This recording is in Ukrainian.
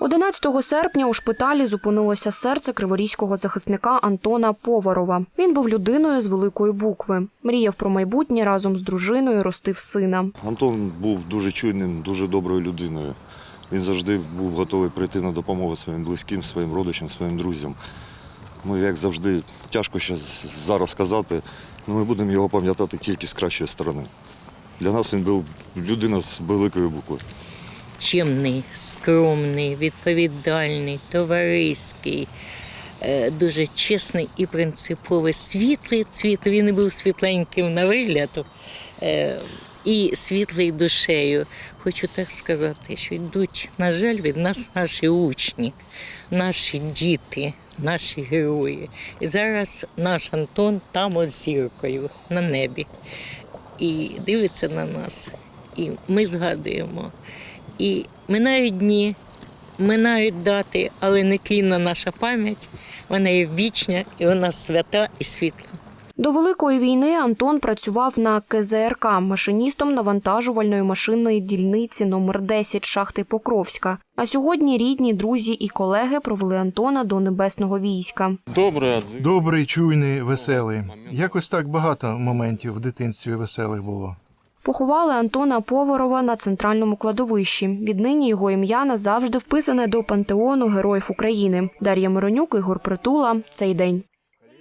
11 серпня у шпиталі зупинилося серце криворізького захисника Антона Поварова. Він був людиною з великої букви. Мріяв про майбутнє разом з дружиною ростив сина. Антон був дуже чуйним, дуже доброю людиною. Він завжди був готовий прийти на допомогу своїм близьким, своїм родичам, своїм друзям. Ми, як завжди, тяжко щас зараз сказати, але ми будемо його пам'ятати тільки з кращої сторони. Для нас він був людина з великої букви. Чимний, скромний, відповідальний, товариський, е, дуже чесний і принциповий. Світлий цвіт. Він був світленьким на вигляд е, і світлий душею. Хочу так сказати, що йдуть, на жаль, від нас наші учні, наші діти, наші герої. І зараз наш Антон там от зіркою на небі і дивиться на нас. І ми згадуємо. І минають дні, минають дати, але нетлінна наша пам'ять, вона є вічна і вона свята і світла. До великої війни Антон працював на КЗРК машиністом навантажувальної машинної дільниці номер 10 шахти Покровська. А сьогодні рідні, друзі і колеги провели Антона до небесного війська. Добре. Добрий, чуйний, веселий. Якось так багато моментів в дитинстві веселих було. Поховали Антона Поворова на центральному кладовищі. Віднині його ім'я назавжди вписане до пантеону Героїв України. Дар'я Миронюк, Ігор Притула. Цей день.